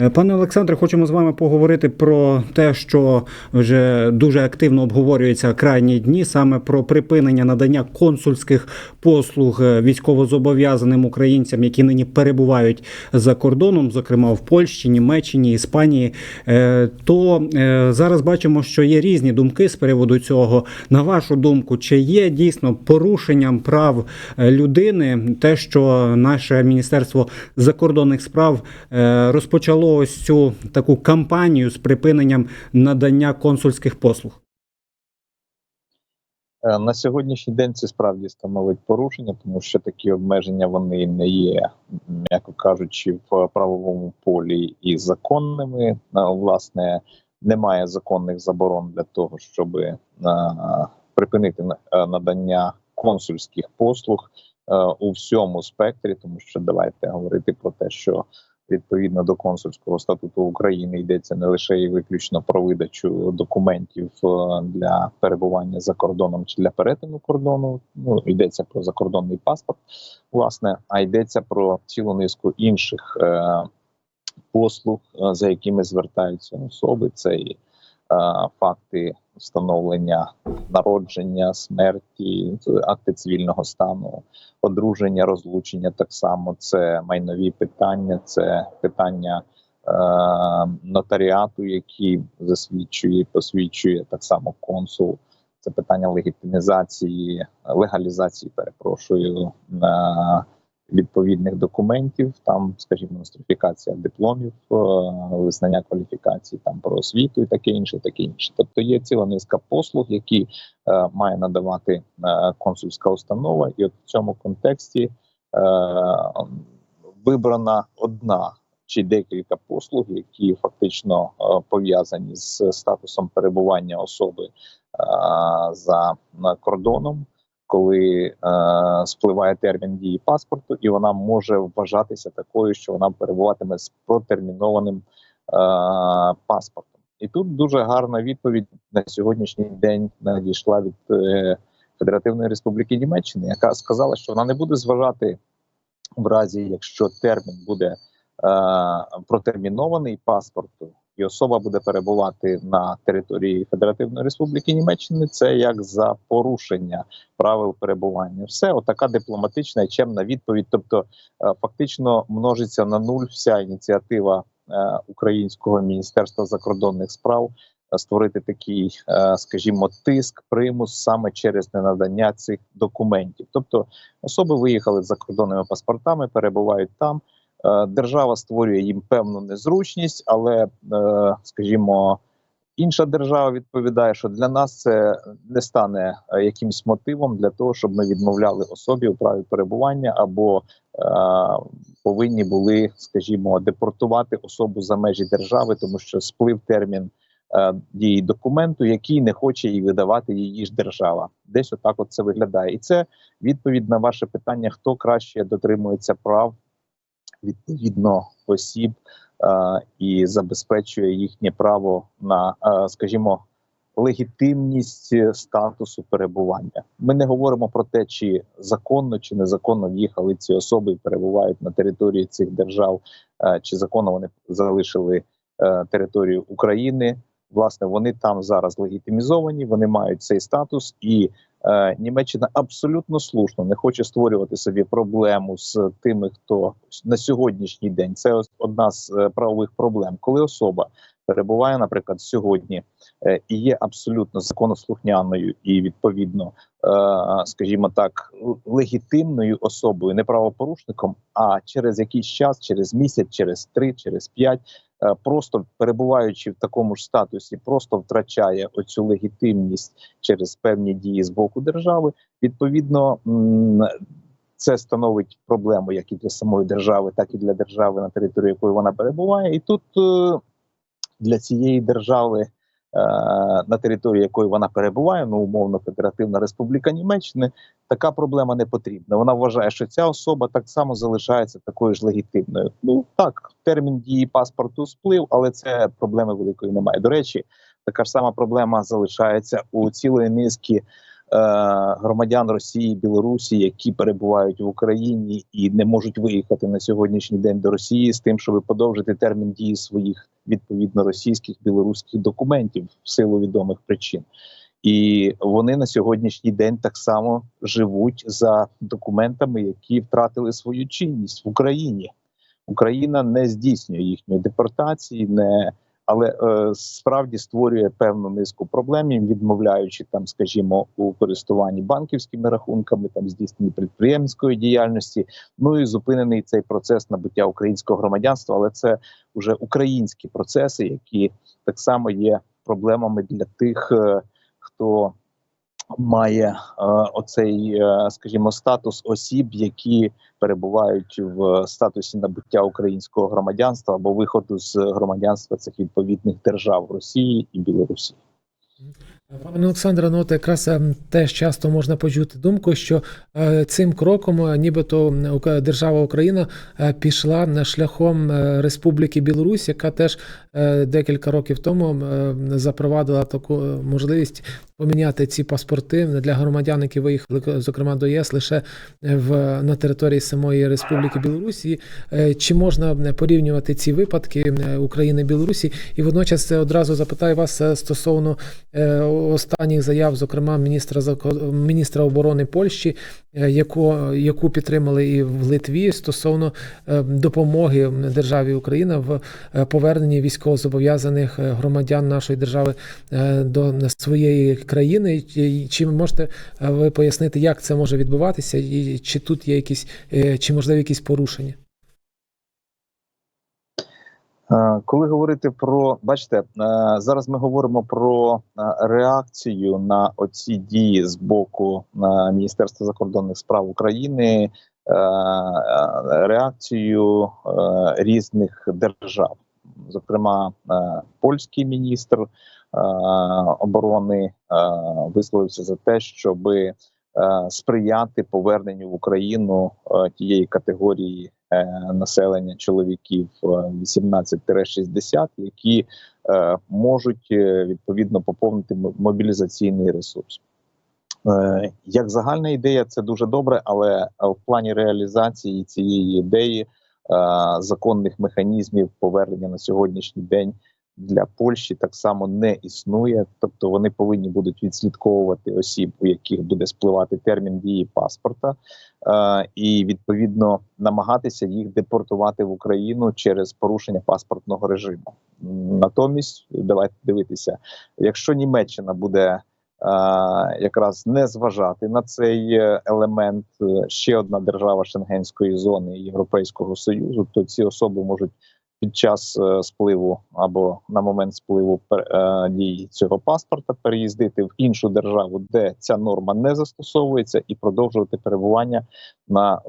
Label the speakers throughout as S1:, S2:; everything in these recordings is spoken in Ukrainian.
S1: Е, Пане Олександре, хочемо з вами поговорити про те, що вже дуже активно обговорюється крайні дні, саме про припинення надання консульських послуг е, військовозобов'язаним українцям, які нині перебувають за кордоном, зокрема в Польщі, Німеччині, Іспанії. Е, То зараз бачимо, що є різні думки з приводу цього. На вашу думку, чи є дійсно порушенням прав людини те, що наше міністерство закордонних справ е, розпочало ось цю таку кампанію з припиненням надання консульських послуг?
S2: Е, На сьогоднішній день це справді становить порушення, тому що такі обмеження вони не є, м'яко кажучи, в правовому полі і законними. Е, Власне, немає законних заборон для того, щоб е, припинити надання консульських послуг у всьому спектрі, тому що давайте говорити про те, що відповідно до консульського статуту України йдеться не лише і виключно про видачу документів е, для перебування за кордоном чи для перетину кордону. Ну йдеться про закордонний паспорт, власне, а йдеться про цілу низку інших е, послуг, е, за якими звертаються особи. Це і е, факти встановлення народження, смерті, акти цивільного стану, одруження, розлучення. Так само це майнові питання, це питання е, нотаріату, який засвідчує, посвідчує так само консул. Це питання легітимізації, легалізації, перепрошую, відповідних документів. Там, скажімо, нострифікація дипломів, е, визнання кваліфікацій там про освіту і таке інше, таке інше. Тобто є ціла низка послуг, які е, має надавати е, консульська установа, і от в цьому контексті вибрана одна чи декілька послуг, які фактично пов'язані з статусом перебування особи е, за кордоном. Коли е, спливає термін дії паспорту, і вона може вважатися такою, що вона перебуватиме з протермінованим е, паспортом. І тут дуже гарна відповідь на сьогоднішній день надійшла від е, Федеративної Республіки Німеччини, яка сказала, що вона не буде зважати в разі, якщо термін буде протермінований паспорту, і особа буде перебувати на території Федеративної Республіки Німеччини. Це як за порушення правил перебування. Все, отака дипломатична і чемна відповідь. Тобто, е, фактично множиться на нуль вся ініціатива е, українського міністерства закордонних справ е, створити такий, скажімо, тиск, примус саме через ненадання цих документів. Тобто особи виїхали з закордонними паспортами, перебувають там. Е, Держава створює їм певну незручність, але, е, скажімо, інша держава відповідає, що для нас це не стане е, якимсь мотивом для того, щоб ми відмовляли особі у праві перебування або повинні були, скажімо, депортувати особу за межі держави, тому що сплив термін дії документу, який не хоче їй видавати її ж держава. Десь отак от це виглядає, і це відповідь на ваше питання: хто краще дотримується прав відповідно осіб е, і забезпечує їхнє право на, е, скажімо, легітимність статусу перебування. Ми не говоримо про те, чи законно чи незаконно в'їхали ці особи і перебувають на території цих держав, е, чи законно вони залишили територію України. Власне, вони там зараз легітимізовані, вони мають цей статус, і е, Німеччина абсолютно слушно не хоче створювати собі проблему з тими, хто на сьогоднішній день це одна з е, правових проблем, коли особа перебуває, наприклад, сьогодні е, і є абсолютно законослухняною і відповідно, е, скажімо так, легітимною особою, не правопорушником, а через якийсь час, через місяць, через три, через п'ять. Е, Просто перебуваючи в такому ж статусі, просто втрачає оцю легітимність через певні дії з боку держави. Відповідно, це становить проблему як і для самої держави, так і для держави, на території якої вона перебуває. І тут е, для цієї держави, на території якої вона перебуває, ну умовно Федеративна Республіка Німеччини, така проблема не потрібна. Вона вважає, що ця особа так само залишається такою ж легітимною. Ну так, термін дії паспорту сплив, але це проблеми великої немає. До речі, така ж сама проблема залишається у цілої низки громадян Росії, Білорусі, які перебувають в Україні і не можуть виїхати на сьогоднішній день до Росії з тим, щоб подовжити термін дії своїх відповідно російських білоруських документів в силу відомих причин. І вони на сьогоднішній день так само живуть за документами, які втратили свою чинність в Україні. Україна не здійснює їхньої депортації, не але е, справді створює певну низку проблем, відмовляючи там, скажімо, у користуванні банківськими рахунками, там здійсненні підприємницької діяльності. Ну і зупинений цей процес набуття українського громадянства. Але це вже українські процеси, які так само є проблемами для тих, е, хто має е, оцей, е, скажімо, статус осіб, які перебувають в статусі набуття українського громадянства або виходу з громадянства цих відповідних держав Росії і Білорусі.
S3: Пане Олександре, ну от якраз е, теж часто можна почути думку, що е, цим кроком, е, нібито держава Україна пішла шляхом е, Республіки Білорусь, яка теж декілька років тому запровадила таку можливість поміняти ці паспорти для громадян, які виїхали, зокрема до ЄС, лише в на території самої Республіки Білорусі. Е, Чи можна порівнювати ці випадки е, України Білорусі? І водночас е, одразу запитаю вас е, стосовно е, останніх заяв, зокрема міністра міністра оборони Польщі, е, яку, яку підтримали і в Литві стосовно е, допомоги державі Україна в е, поверненні військовозобов'язаних е, громадян нашої держави е, до своєї країни. Чи- Чи можете е, ви пояснити, як це може відбуватися, і чи тут є якісь е, чи можливі якісь порушення?
S2: Е, Коли говорити про бачите, зараз ми говоримо про реакцію на оці дії з боку Міністерства закордонних справ України, реакцію різних держав, зокрема, польський міністр оборони е, висловився за те, щоби е, сприяти поверненню в Україну е, тієї категорії е, населення чоловіків е, 18-60, які е, можуть е, відповідно поповнити мобілізаційний ресурс. Е, Як загальна ідея, це дуже добре, але е, в плані реалізації цієї ідеї е, законних механізмів повернення на сьогоднішній день для Польщі так само не існує. Тобто вони повинні будуть відслідковувати осіб, у яких буде спливати термін дії паспорта, е, і відповідно намагатися їх депортувати в Україну через порушення паспортного режиму. Натомість давайте дивитися, якщо Німеччина буде е, якраз не зважати на цей е, елемент, е, ще одна держава Шенгенської зони Європейського союзу, то ці особи можуть під час е, спливу або на момент спливу е, дії цього паспорта переїздити в іншу державу, де ця норма не застосовується, і продовжувати перебування на е,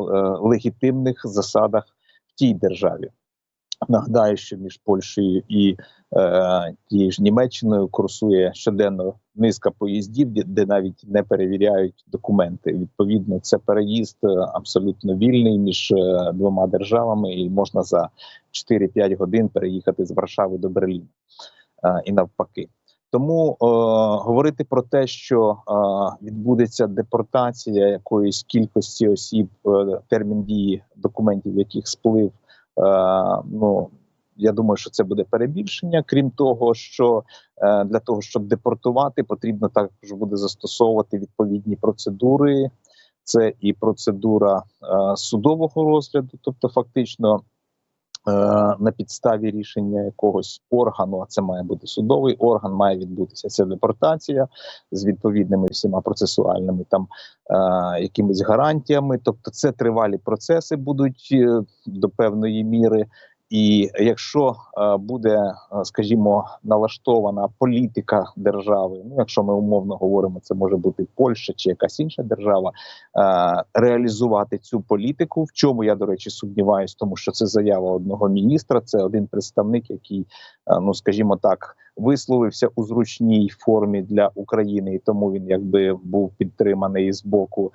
S2: легітимних засадах в тій державі. Нагадаю, що між Польщею і е, тією ж Німеччиною курсує щоденно низка поїздів, де, навіть не перевіряють документи. Відповідно, це переїзд е, абсолютно вільний між е, двома державами, і можна за 4-5 годин переїхати з Варшави до Берліна е, і навпаки. Тому е, говорити про те, що е, відбудеться депортація якоїсь кількості осіб, е, термін дії документів, яких сплив. Е, ну я думаю, що це буде перебільшення. Крім того, що е, для того, щоб депортувати, потрібно також буде застосовувати відповідні процедури. Це і процедура е, судового розгляду, тобто фактично. Е, На підставі рішення якогось органу, а це має бути судовий орган, має відбутися ця депортація з відповідними всіма процесуальними там е, якимись гарантіями. Тобто, це тривалі процеси будуть е, до певної міри. І якщо е, буде, е, скажімо, налаштована політика держави, ну якщо ми умовно говоримо, це може бути Польща чи якась інша держава, е, реалізувати цю політику, в чому я до речі сумніваюсь, тому що це заява одного міністра, це один представник, який, ну скажімо так, висловився у зручній формі для України, і тому він якби був підтриманий з боку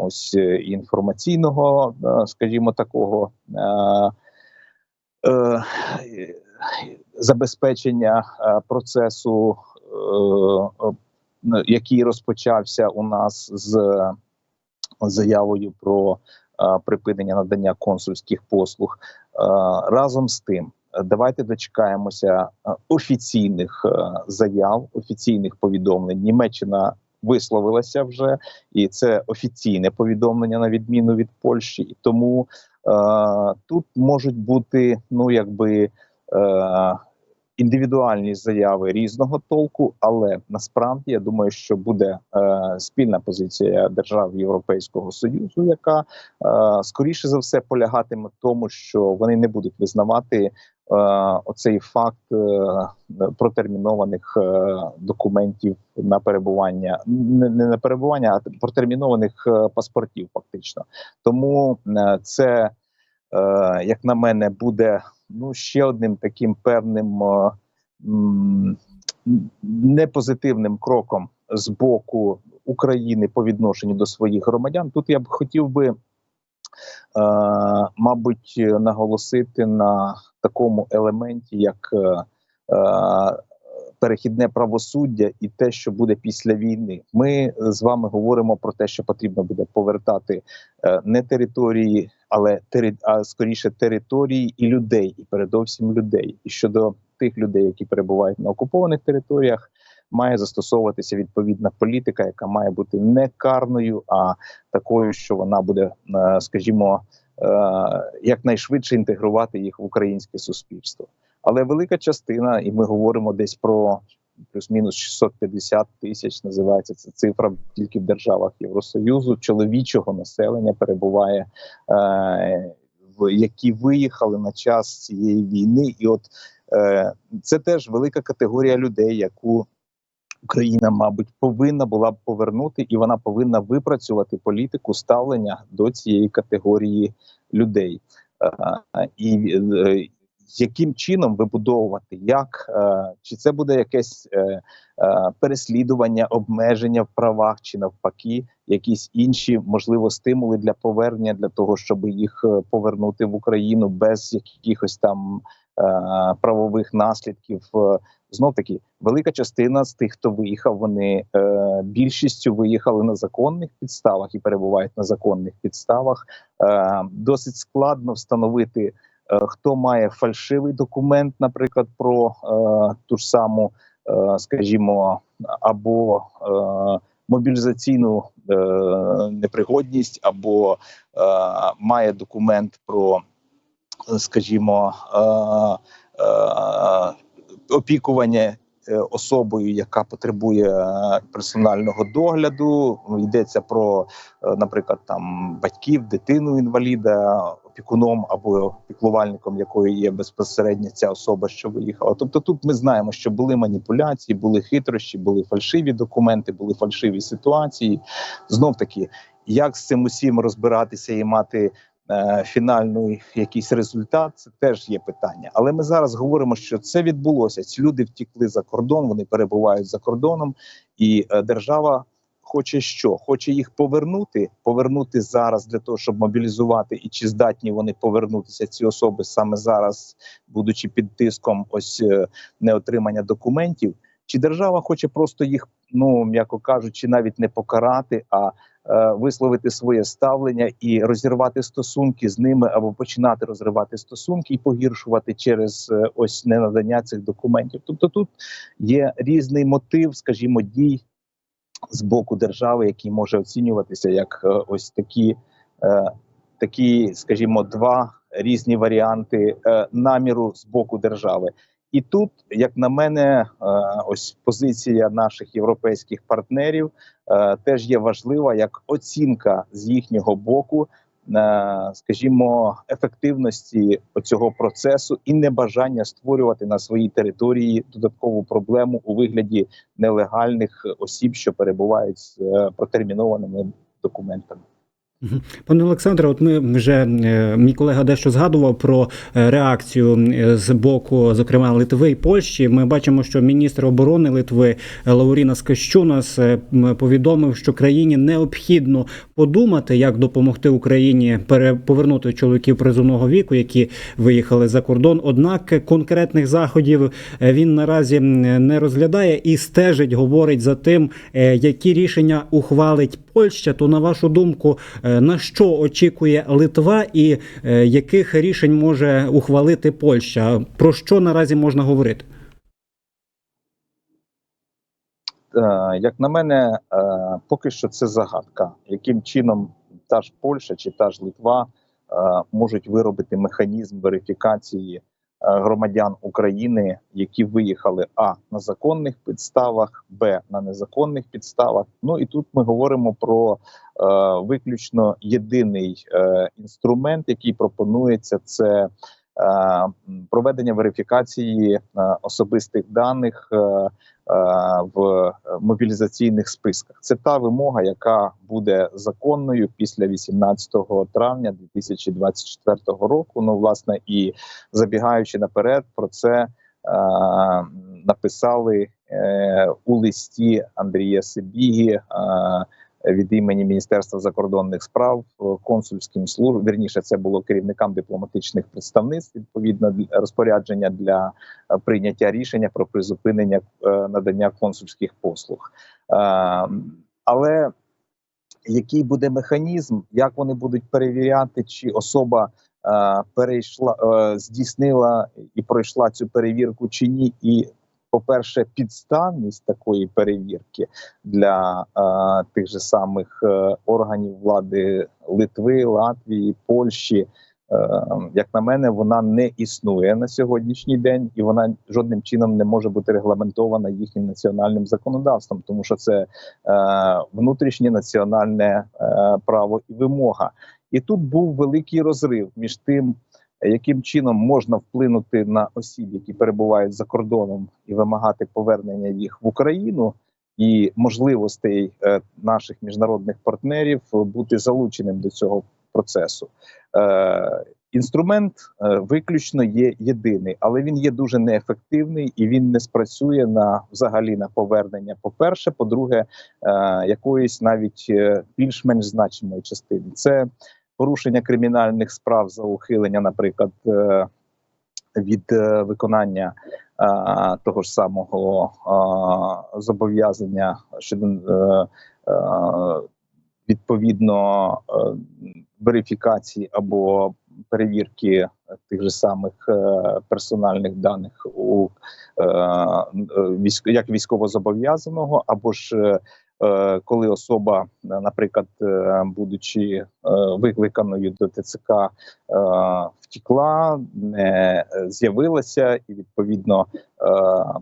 S2: ось інформаційного, скажімо, такого. Забезпечення е, процесу е, який розпочався у нас з е, заявою про е, припинення надання консульських послуг. Е, разом з тим, е, давайте дочекаємося е, офіційних е, заяв, офіційних повідомлень. Німеччина висловилася вже, і це офіційне повідомлення на відміну від Польщі. І тому е, тут можуть бути ну якби. Індивідуальні заяви різного толку, але насправді я думаю, що буде е, спільна позиція держав Європейського союзу, яка е, скоріше за все полягатиме в тому, що вони не будуть визнавати е, оцей факт е, протермінованих е, документів на перебування, не, на перебування, а протермінованих паспортів, фактично. Тому це, як на мене, буде ну ще одним таким певним е, м, непозитивним кроком з боку України по відношенню до своїх громадян. Тут я б хотів би, е, мабуть, наголосити на такому елементі, як е, перехідне правосуддя і те, що буде після війни. Ми з вами говоримо про те, що потрібно буде повертати не території, але тери, а скоріше території і людей, і передовсім людей. І щодо тих людей, які перебувають на окупованих територіях, має застосовуватися відповідна політика, яка має бути не карною, а такою, що вона буде, е, скажімо, е, якнайшвидше інтегрувати їх в українське суспільство. Але велика частина, і ми говоримо десь про плюс-мінус 650 тисяч, називається це цифра тільки в державах Євросоюзу, чоловічого населення перебуває, е, в які виїхали на час цієї війни, і от е, це теж велика категорія людей, яку Україна, мабуть, повинна була б повернути, і вона повинна випрацювати політику ставлення до цієї категорії людей. Е, е, яким чином вибудовувати, як е, чи це буде якесь е, е, переслідування, обмеження в правах, чи навпаки, якісь інші можливо стимули для повернення для того, щоб їх е, повернути в Україну без якихось там е, правових наслідків. Е, Знов таки, велика частина з тих, хто виїхав, вони е, більшістю виїхали на законних підставах і перебувають на законних підставах. Е, досить складно встановити, хто має фальшивий документ, наприклад, про е, ту ж саму, е, скажімо, або е, мобілізаційну е, непригодність, або е, має документ про, е, скажімо, е, е, опікування е, особою, яка потребує е, персонального догляду. Йдеться про, е, наприклад, там батьків, дитину інваліда, опікуном або піклувальником, якої є безпосередньо ця особа, що виїхала. Тобто, тут ми знаємо, що були маніпуляції, були хитрощі, були фальшиві документи, були фальшиві ситуації. Знов таки, як з цим усім розбиратися і мати е, фінальний якийсь результат, це теж є питання. Але ми зараз говоримо, що це відбулося. Ці люди втікли за кордон, вони перебувають за кордоном, і е, держава. Хоче що? Хоче їх повернути, повернути зараз для того, щоб мобілізувати, і чи здатні вони повернутися ці особи саме зараз, будучи під тиском ось е, неотримання документів, чи держава хоче просто їх, ну м'яко кажучи, навіть не покарати, а е, висловити своє ставлення і розірвати стосунки з ними або починати розривати стосунки і погіршувати через е, ось ненадання цих документів. Тобто тут є різний мотив, скажімо, дій з боку держави, який може оцінюватися як е, ось такі, е, такі, скажімо, два різні варіанти е, наміру з боку держави. І тут, як на мене, е, ось позиція наших європейських партнерів е, теж є важлива як оцінка з їхнього боку, е, скажімо, ефективності цього процесу і небажання створювати на своїй території додаткову проблему у вигляді нелегальних осіб, що перебувають з е, протермінованими документами.
S1: Пане Олександре, от ми вже е, мій колега дещо згадував про е, реакцію е, з боку, зокрема Литви і Польщі. Ми бачимо, що міністр оборони Литви е, Лаурінас Кащунас е, повідомив, що країні необхідно подумати, як допомогти Україні повернути чоловіків призовного віку, які виїхали за кордон. Однак конкретних заходів він наразі не розглядає і стежить, говорить за тим, які рішення ухвалить Польща. То на вашу думку, е, на що очікує Литва і е, яких рішень може ухвалити Польща? Про що наразі можна говорити?
S2: Е, Як на мене, поки що це загадка, яким чином та ж Польща чи та ж Литва можуть виробити механізм верифікації громадян України, які виїхали а на законних підставах, б на незаконних підставах. Ну і тут ми говоримо про е, виключно єдиний е, інструмент, який пропонується, це е, проведення верифікації е, особистих даних. е, е, в мобілізаційних списках. Це та вимога, яка буде законною після 18 травня 2024 року. Ну, власне, і забігаючи наперед, про це е, написали е, у листі Андрія Сибігі. Е, від імені Міністерства закордонних справ е, консульським служб, вірніше, це було керівникам дипломатичних представництв відповідно розпорядження для е, прийняття рішення про призупинення е, надання консульських послуг. Але який буде механізм, як вони будуть перевіряти, чи особа перейшла, здійснила і пройшла цю перевірку чи ні, і по-перше, підставність такої перевірки для е, тих же самих е, органів влади Литви, Латвії, Польщі. Е, як на мене, вона не існує на сьогоднішній день, і вона жодним чином не може бути регламентована їхнім національним законодавством, тому що це е, внутрішнє національне е, право і вимога. І тут був великий розрив між тим, яким чином можна вплинути на осіб, які перебувають за кордоном, і вимагати повернення їх в Україну. І можливостей е, наших міжнародних партнерів бути залученим до цього процесу. Е, інструмент е, виключно є єдиний, але він є дуже неефективний і він не спрацює на взагалі на повернення. По-перше, по-друге, е, якоїсь навіть більш-менш значимої частини. Це порушення кримінальних справ за ухилення, наприклад, е, від е, виконання е, того ж самого зобов'язання щодо відповідно верифікації або перевірки тих же самих персональних даних у військ, як військовозобов'язаного, або ж коли особа, е, наприклад, е, будучи е, викликаною до ТЦК, е, втікла, не з'явилася і відповідно е,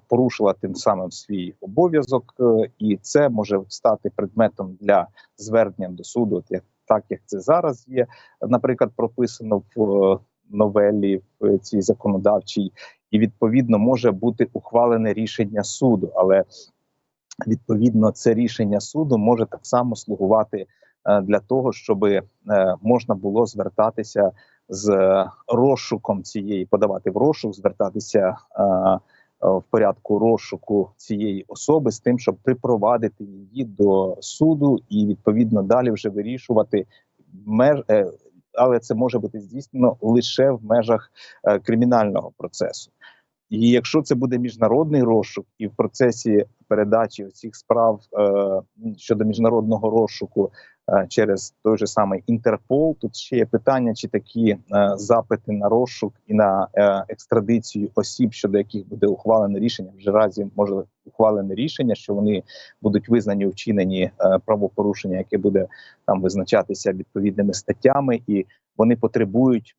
S2: порушила тим самим свій обов'язок, е, і це може стати предметом для звернення до суду, як так як це зараз є, наприклад, прописано в е, новелі в цій законодавчій, і відповідно може бути ухвалене рішення суду, але відповідно це рішення суду може так само слугувати е, для того, щоб е, можна було звертатися з розшуком цієї, подавати в розшук, звертатися е, в порядку розшуку цієї особи з тим, щоб припровадити її до суду і відповідно далі вже вирішувати меж. Але це може бути здійснено лише в межах кримінального процесу. І якщо це буде міжнародний розшук, і в процесі передачі цих справ е, щодо міжнародного розшуку е, через той же самий Інтерпол, тут ще є питання, чи такі е, запити на розшук і на е, екстрадицію осіб, щодо яких буде ухвалене рішення, вже разі може ухвалене рішення, що вони будуть визнані вчинені е, правопорушення, яке буде там визначатися відповідними статтями, і вони потребують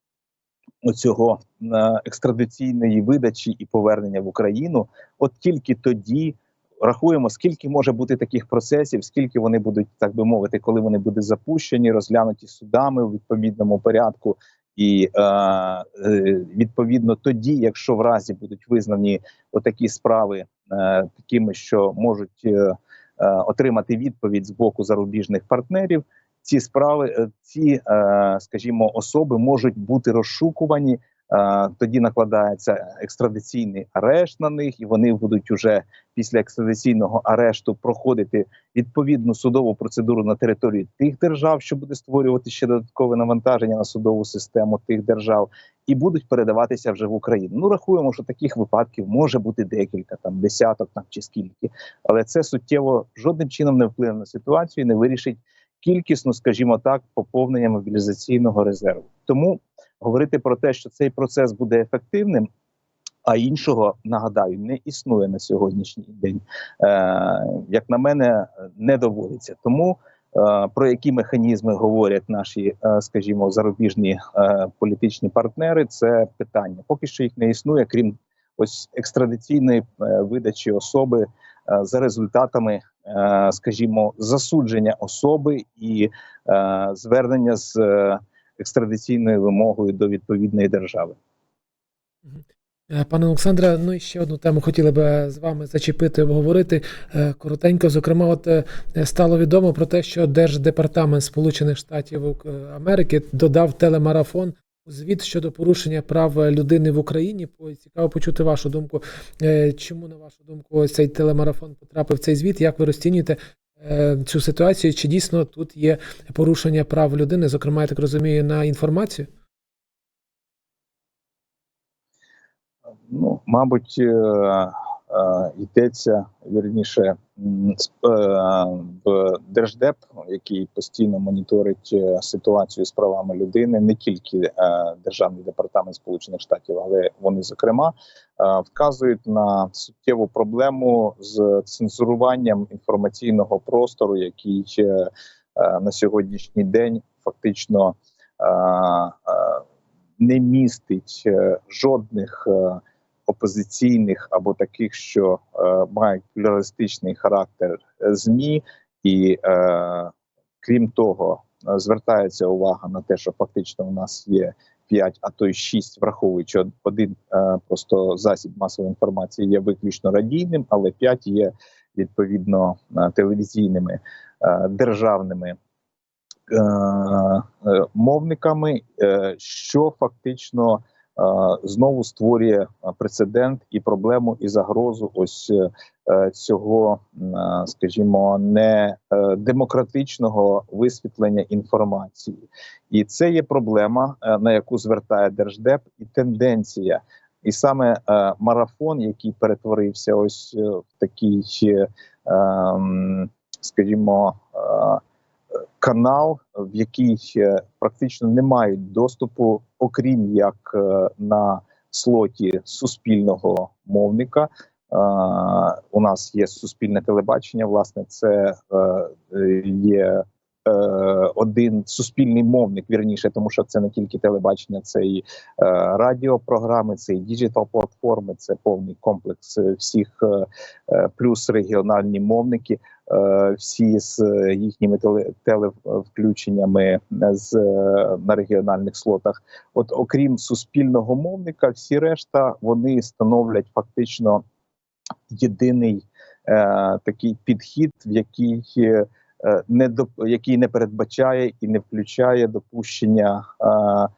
S2: оцього е, екстрадиційної видачі і повернення в Україну. От тільки тоді рахуємо, скільки може бути таких процесів, скільки вони будуть, так би мовити, коли вони будуть запущені, розглянуті судами у відповідному порядку. І е, е, відповідно тоді, якщо в разі будуть визнані отакі справи е, такими, що можуть е, е, отримати відповідь з боку зарубіжних партнерів, ці справи, е, ці, е, скажімо, особи можуть бути розшукувані. е, Тоді накладається екстрадиційний арешт на них, і вони будуть уже після екстрадиційного арешту проходити відповідну судову процедуру на території тих держав, що буде створювати ще додаткове навантаження на судову систему тих держав, і будуть передаватися вже в Україну. Ну рахуємо, що таких випадків може бути декілька, там десяток там чи скільки, але це суттєво жодним чином не вплине на ситуацію і не вирішить кількісно, скажімо так, поповнення мобілізаційного резерву. Тому говорити про те, що цей процес буде ефективним. А іншого нагадаю не існує на сьогоднішній день. Е, як на мене, не доводиться. Тому е, про які механізми говорять наші, е, скажімо, зарубіжні е, політичні партнери, це питання. Поки що їх не існує, крім ось екстрадиційної е, видачі особи е, за результатами, скажімо, засудження особи і е, звернення з е, екстрадиційною вимогою до відповідної держави.
S3: Е, Пане Олександре, ну і ще одну тему хотіли би з вами зачепити, обговорити Е, коротенько. Зокрема, от е, стало відомо про те, що Держдепартамент Сполучених Штатів Америки додав телемарафон звіт щодо порушення прав людини в Україні. Цікаво почути вашу думку. Е, Чому, на вашу думку, ось цей телемарафон потрапив в цей звіт? Як ви розцінюєте е, цю ситуацію? Чи дійсно тут є порушення прав людини? Зокрема, я так розумію, на інформацію?
S2: Ну, мабуть, е, йдеться вірніше е, в держдеп, який постійно моніторить е, ситуацію з правами людини, не тільки е, державний департамент Сполучених Штатів, але вони зокрема е, вказують на суттєву проблему з цензуруванням інформаційного простору, який е, е, на сьогоднішній день фактично е, е, не містить е, жодних. Опозиційних або таких, що е, мають плюралістичний характер е, змі, і е, крім того, е, звертається увага на те, що фактично у нас є 5, а то й 6, враховуючи один е, просто засіб масової інформації є виключно радійним, але 5 є відповідно е, телевізійними е, державними. Мовниками, що фактично знову створює е, прецедент і проблему і загрозу ось е, цього, е, скажімо, не е, демократичного висвітлення інформації, і це є проблема, е, на яку звертає держдеп, і тенденція. І саме е, марафон, який перетворився ось е, в такий, е, ем, скажімо, е, канал, в який практично не мають доступу, окрім як е, на слоті суспільного мовника. Е, У нас є суспільне телебачення. Власне, це е, є один суспільний мовник, вірніше, тому що це не тільки телебачення, це і радіопрограми, це і діджитал платформи, це повний комплекс всіх плюс регіональні мовники всі з е, їхніми теле, телевключеннями з е, на регіональних слотах. От окрім суспільного мовника, всі решта вони становлять фактично єдиний е, такий підхід, в який е, не до який не передбачає і не включає допущення е, е,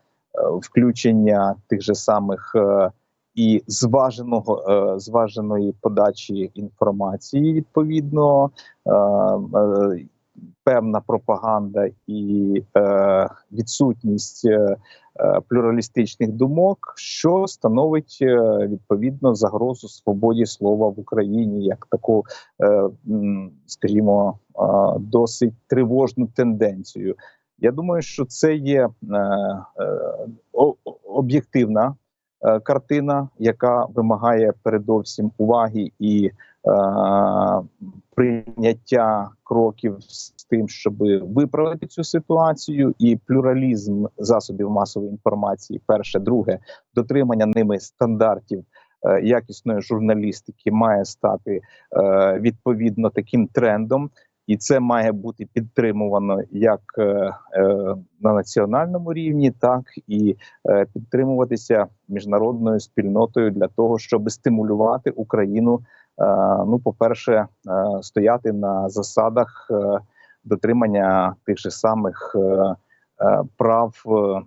S2: включення тих же самих. Е, і зваженого е, зваженої подачі інформації відповідно е, е, певна пропаганда і відсутність плюралістичних думок, що становить відповідно загрозу свободі слова в Україні як таку, скажімо, досить тривожну тенденцію. Я думаю, що це є об'єктивна картина, яка вимагає передовсім уваги і е, прийняття кроків з тим, щоб виправити цю ситуацію, і плюралізм засобів масової інформації. Перше, друге, дотримання ними стандартів. е, Якісної журналістики має стати е, відповідно таким трендом, і це має бути підтримувано як е, е, на національному рівні, так і е, підтримуватися міжнародною спільнотою для того, щоб стимулювати Україну. е, Ну, по-перше, е, стояти на засадах е, дотримання тих же самих е, е, прав е, е,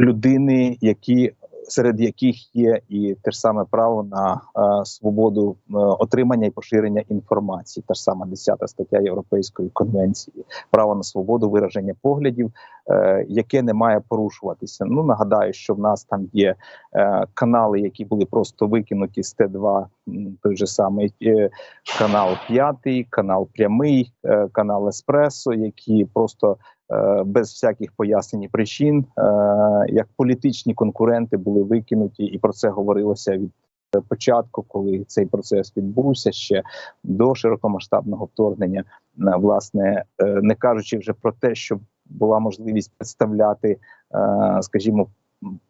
S2: людини, які серед яких є і те ж саме право на е, свободу е, отримання і поширення інформації, та ж сама 10 стаття Європейської конвенції, право на свободу вираження поглядів, е, яке не має порушуватися. Ну нагадаю, що в нас там є е, канали, які були просто викинуті з Т2, той же самий е, канал П'ятий, канал Прямий, е, канал Еспресо, які просто без всяких пояснень і причин, е, як політичні конкуренти були викинуті, і про це говорилося від е, початку, коли цей процес відбувся ще до широкомасштабного вторгнення. Е, Власне, е, не кажучи вже про те, що була можливість представляти, е, скажімо,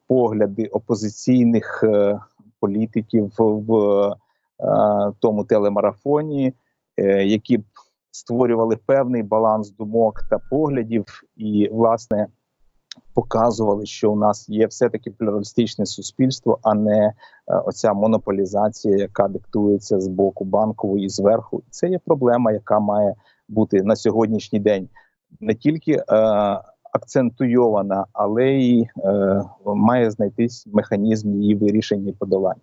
S2: погляди опозиційних е, політиків в е, тому телемарафоні, е, які б створювали певний баланс думок та поглядів, і власне показували, що у нас є все-таки плюралістичне суспільство, а не е, оця монополізація, яка диктується з боку банкової зверху. Це є проблема, яка має бути на сьогоднішній день не тільки е, акцентуйована, але й е, має знайтись механізм її вирішення і подолання.